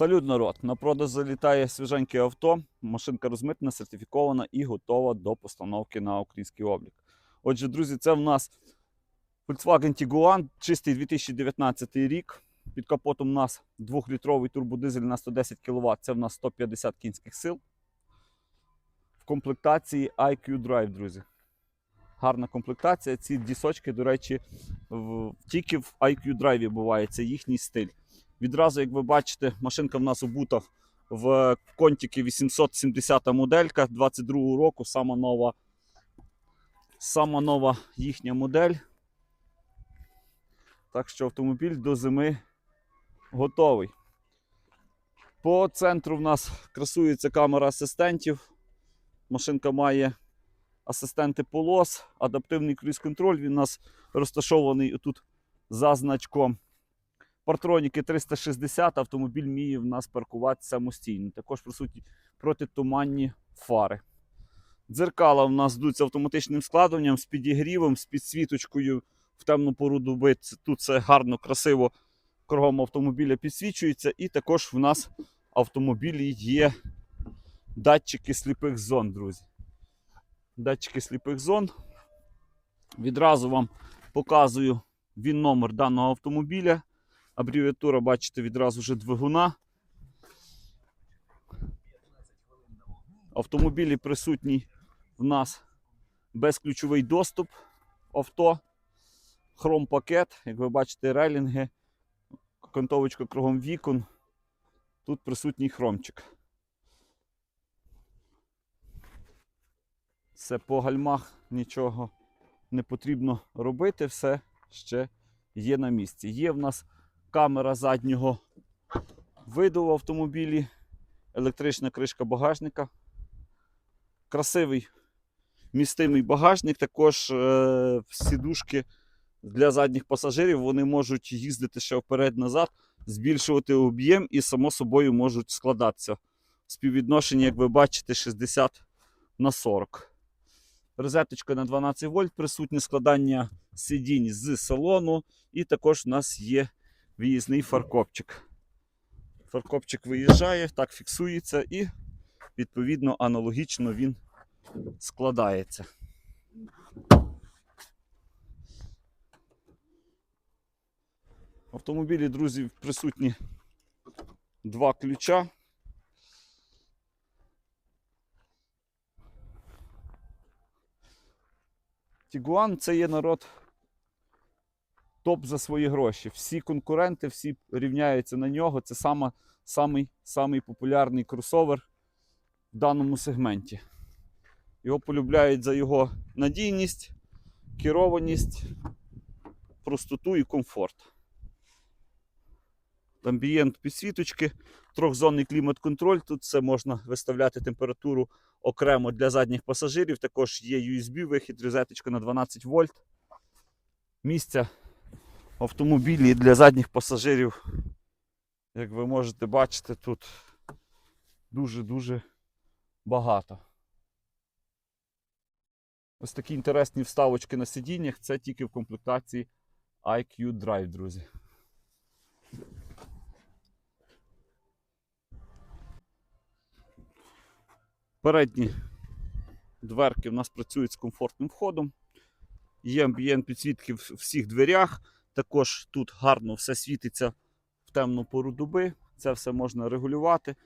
Салют, народ! На продаж залітає свіженьке авто. Машинка розмитнена, сертифікована і готова до постановки на український облік. Отже, друзі, це в нас Volkswagen Tiguan, чистий 2019 рік. Під капотом у нас 2-літровий турбодизель на 110 кВт. Це в нас 150 кінських сил. В комплектації IQ Drive, друзі. Гарна комплектація. Ці дісочки, до речі, в- тільки в IQ Drive буває. Це їхній стиль. Відразу, як ви бачите, машинка в нас обута в контіки 870 моделька 22 року, сама нова, сама нова їхня модель. Так що автомобіль до зими готовий. По центру в нас красується камера асистентів. Машинка має асистенти полос, адаптивний круїз-контроль. Він у нас розташований тут за значком. Партроніки 360, автомобіль вміє в нас паркуватися самостійно. Також присутні протитуманні фари. Дзеркала в нас йдуть з автоматичним складуванням, з підігрівом, з підсвіточкою в темну пору доби. Тут все гарно, красиво кругом автомобіля підсвічується. І також в нас в автомобілі є датчики сліпих зон, друзі. Датчики сліпих зон. Відразу вам показую він номер даного автомобіля. Абревіатура, бачите, відразу вже двигуна. Автомобілі присутній в нас безключовий доступ авто, хром-пакет, як ви бачите, релінги, кантовочка кругом вікон. Тут присутній хромчик. Все по гальмах нічого не потрібно робити, все ще є на місці. Є в нас камера заднього виду в автомобілі, електрична кришка багажника. Красивий містимий багажник, також е, сідушки для задніх пасажирів. Вони можуть їздити ще вперед-назад, збільшувати об'єм і, само собою, можуть складатися. Співвідношення, як ви бачите, 60 на 40. Розеточка на 12 вольт, присутнє складання сидінь з салону, і також у нас є виїзний фаркопчик. Фаркопчик виїжджає, так фіксується і, відповідно, аналогічно він складається. В автомобілі, друзі, присутні два ключа. Тігуан це є народ топ за свої гроші. Всі конкуренти, всі рівняються на нього. Це сама, самий, самий популярний кросовер в даному сегменті. Його полюбляють за його надійність, керованість, простоту і комфорт. Амбієнт підсвіточки, трьохзонний клімат-контроль. Тут все можна виставляти температуру окремо для задніх пасажирів. Також є USB-вихід, розеточка на 12 вольт. Місця автомобілі для задніх пасажирів, як ви можете бачити, тут дуже-дуже багато. Ось такі інтересні вставочки на сидіннях. Це тільки в комплектації IQ Drive, друзі. Передні дверки в нас працюють з комфортним входом. Є амбієнт підсвітки в всіх дверях. Також тут гарно все світиться в темну пору доби. Це все можна регулювати.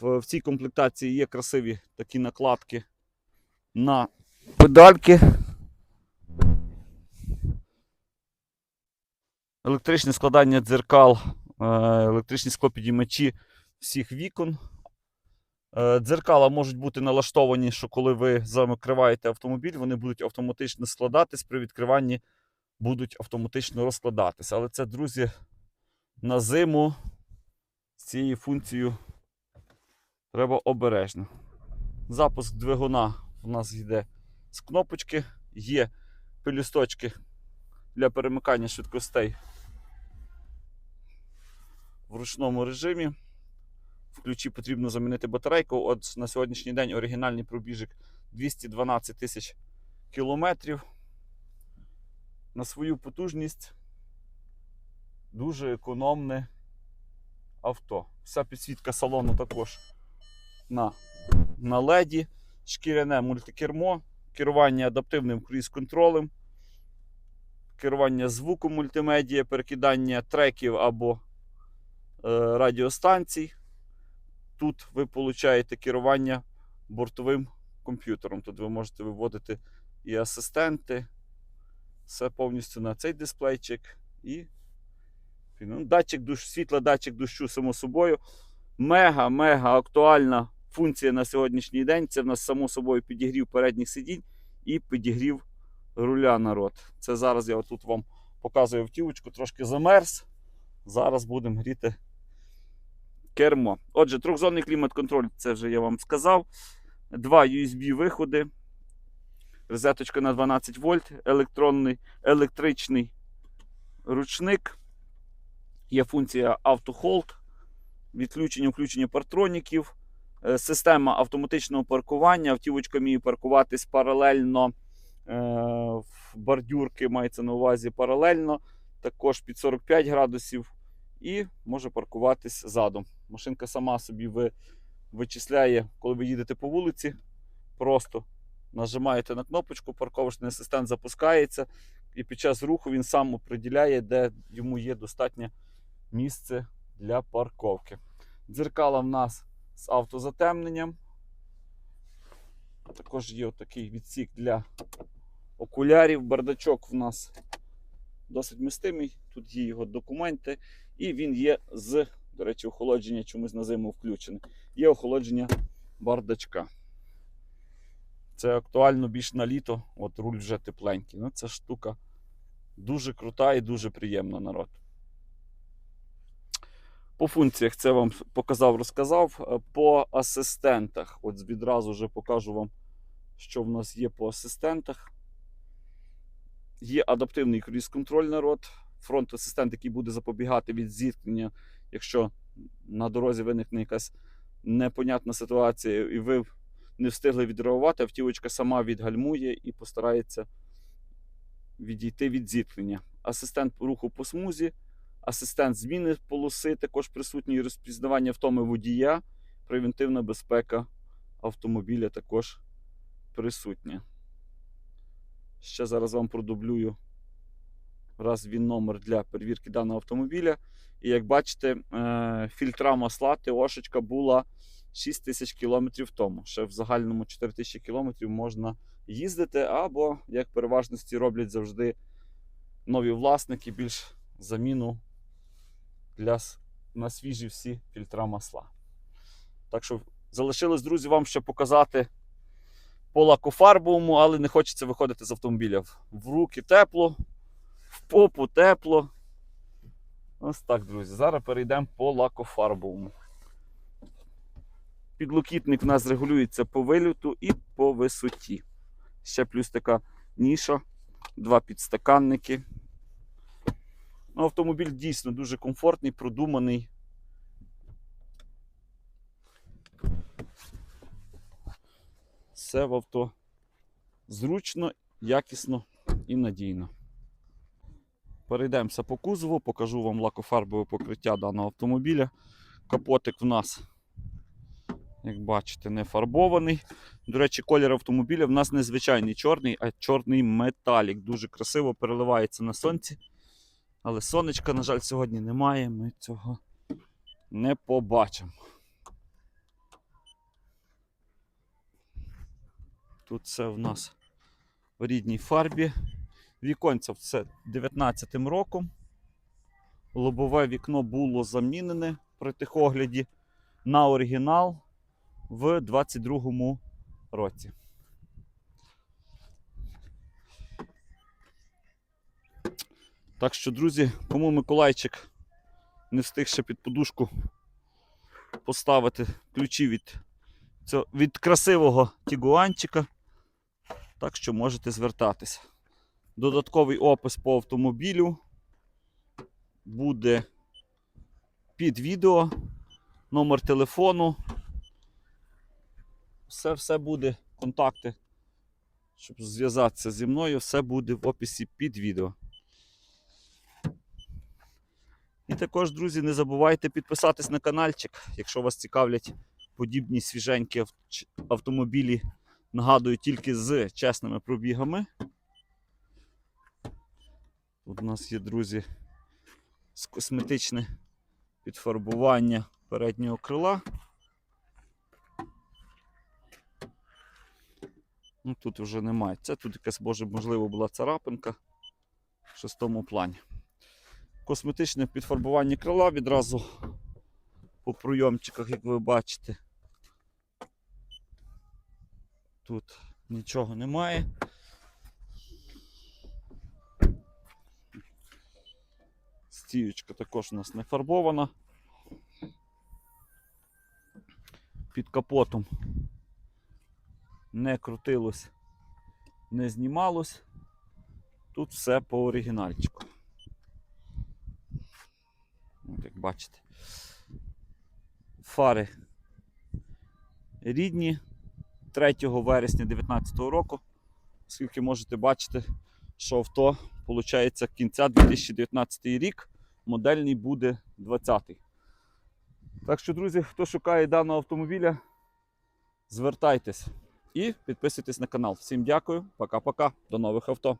В, цій комплектації є красиві такі накладки на педальки. Електричне складання дзеркал, е, електричні склопідіймачі всіх вікон. Е, Дзеркала можуть бути налаштовані, що коли ви закриваєте автомобіль, вони будуть автоматично складатись, при відкриванні будуть автоматично розкладатися. Але це, друзі, на зиму з цією функцією треба обережно. Запуск двигуна у нас йде з кнопочки, є пелюсточки для перемикання швидкостей в ручному режимі. В ключі потрібно замінити батарейку. От на сьогоднішній день оригінальний пробіжик 212 тисяч кілометрів. На свою потужність дуже економне авто. Вся підсвітка салону також на, на леді, шкіряне мультикермо, керування адаптивним круїз-контролем, керування звуком мультимедіа, перекидання треків або е, радіостанцій. Тут ви получаєте керування бортовим комп'ютером. Тут ви можете виводити і асистенти. Все повністю на цей дисплейчик. І ну, датчик душ, світла, датчик дощу, само собою. Мега-мега актуальна функція на сьогоднішній день. Це в нас, само собою, підігрів передніх сидінь і підігрів руля народ. Це зараз я тут вам показую втівочку, трошки замерз. Зараз будемо гріти кермо. Отже, трьохзонний клімат-контроль, це вже я вам сказав. Два USB-виходи. Розеточка на 12 вольт, електронний, електричний ручник. Є функція автохолд, відключення, включення партроніків, е, система автоматичного паркування. Автівочка вміє паркуватись паралельно е, в бордюрки, мається на увазі паралельно, також під 45 градусів, і може паркуватись задом. Машинка сама собі ви, вичисляє, коли ви їдете по вулиці. Просто нажимаєте на кнопочку, парковочний асистент запускається, і під час руху він сам оприділяє, де йому є достатнє місце для парковки. Дзеркала в нас з автозатемненням. Також є такий відсік для окулярів. Бардачок в нас досить містимий. Тут є його документи, і він є з, до речі, охолодження чомусь на зиму включене. Є охолодження бардачка. Це актуально більш на літо, от руль вже тепленький. Ну, ця штука дуже крута і дуже приємна народ. По функціях це вам показав, розказав. Е, По асистентах. От відразу вже покажу вам, що в нас є по асистентах. Є адаптивний круїз-контроль народ. Фронт-асистент, який буде запобігати від зіткнення, якщо на дорозі виникне якась непонятна ситуація, і ви не встигли відреагувати, автівочка сама відгальмує і постарається відійти від зіткнення. Асистент руху по смузі, асистент зміни полоси, також присутній розпізнавання втоми водія, превентивна безпека автомобіля також присутня. Ще зараз вам продублюю раз він номер для перевірки даного автомобіля. І як бачите, е, фільтра масла ТОшечка була 6 тисяч кілометрів тому. Ще в загальному 4 тисячі кілометрів можна їздити, або, як переважності роблять завжди нові власники, більш заміну для, на свіжі всі фільтра масла. Так що залишилось, друзі, вам ще показати по лакофарбовому, але не хочеться виходити з автомобіля. В руки тепло, в попу тепло. Ось так, друзі. Зараз перейдемо по лакофарбовому. Підлокітник в нас регулюється по вильоту і по висоті. Ще плюс така ніша, два підстаканники. Ну, автомобіль дійсно дуже комфортний, продуманий. Все в авто зручно, якісно і надійно. Перейдемося по кузову, покажу вам лакофарбове покриття даного автомобіля. Капотик в нас, як бачите, не фарбований. До речі, колір автомобіля в нас не звичайний чорний, а чорний металік. Дуже красиво переливається на сонці. Але сонечка, на жаль, сьогодні немає. Ми цього не побачимо. Тут все в нас в рідній фарбі. Віконця це 19-м роком. Лобове вікно було замінене при техогляді на оригінал в 22-му році. Так що, друзі, кому Миколайчик не встиг ще під подушку поставити ключі від, цього, від красивого тігуанчика, так що можете звертатися. Додатковий опис по автомобілю буде під відео, номер телефону. Все, все буде, контакти, щоб зв'язатися зі мною, все буде в описі під відео. І також, друзі, не забувайте підписатись на каналчик, якщо вас цікавлять подібні свіженькі ав- автомобілі. Нагадую, тільки з чесними пробігами. Тут у нас є, друзі, косметичне підфарбування переднього крила. Ну, тут вже немає. Це тут якась, може, можливо, була царапинка в шестому плані. Косметичне підфарбування крила відразу по пройомчиках, як ви бачите. Тут нічого немає. Стіючка також у нас не фарбована. Під капотом не крутилось, не знімалось. Тут все по оригінальчику. От Як бачите. Фари рідні 3 вересня 2019 року. Оскільки можете бачити, що авто, виходить, кінця 2019 рік, модельний буде 20-й. Так що, друзі, хто шукає даного автомобіля, звертайтесь і підписуйтесь на канал. Всім дякую, пока-пока, до нових авто.